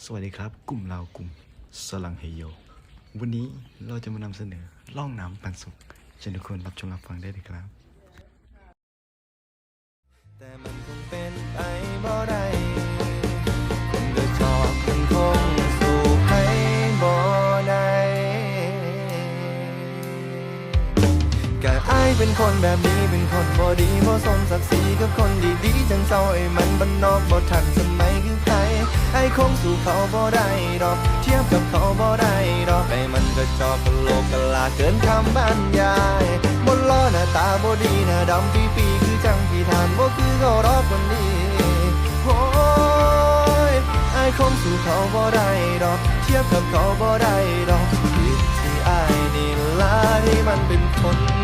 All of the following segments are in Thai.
สวัสดีครับ กลุ่มเรากลุ่มสลังเฮโย วันนี้เราจะมานำเสนอล่องน้ำปันสุขเชิญทุกคนรับชมรับฟังได้เลยครับ แต่มันคงเป็นไปบ่ได้คนก็ชอบมันคงสู่ให้บ่ได้ก็อายเป็นคนแบบนี้เป็นคนบ่ดีบ่สมศักดิ์ศรีกับคนดีๆจังเศร้าไอ้มันบ้านนอกบ่ทัน คงสู่เขาบ่ได้ดอก เทียบกับเขาบ่ได้ดอกไอ้มันก็ชอบกะโลกกะลาเกินคำบรรยายบนล้อหน้าตาบ่ดีหน้าดำปีปีคือจังพี่ทานบ่คือเขารอคนนี้โอ้ยไอ้คงสู่เขาบ่ได้ดอก เทียบกับเขาบ่ได้ดอกผิดที่ไอ้ายนี่ละที่มันเป็นคน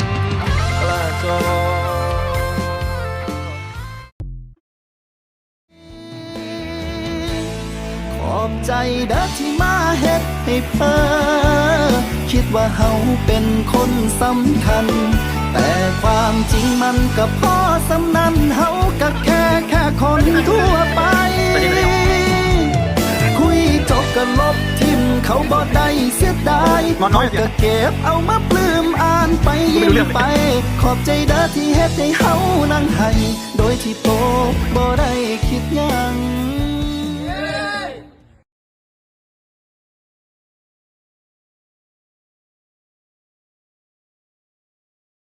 อบใจเด้อที่มาเฮ็ดให้เพ้อคิดว่าเฮาเป็นคนสำคัญ แต่ความจริงมันก็พอสำนันเฮาก็แค่แค่คนทั่วไป คุยจบก็ลบทิมเขาบ่ได้เสียดายเขาก็เก็บเอามาปลื้มอ่านไปยิ้มไป ขอบใจเด้อที่เฮ็ดให้เฮานั่งให้โดยที่โตบ่ได้คิด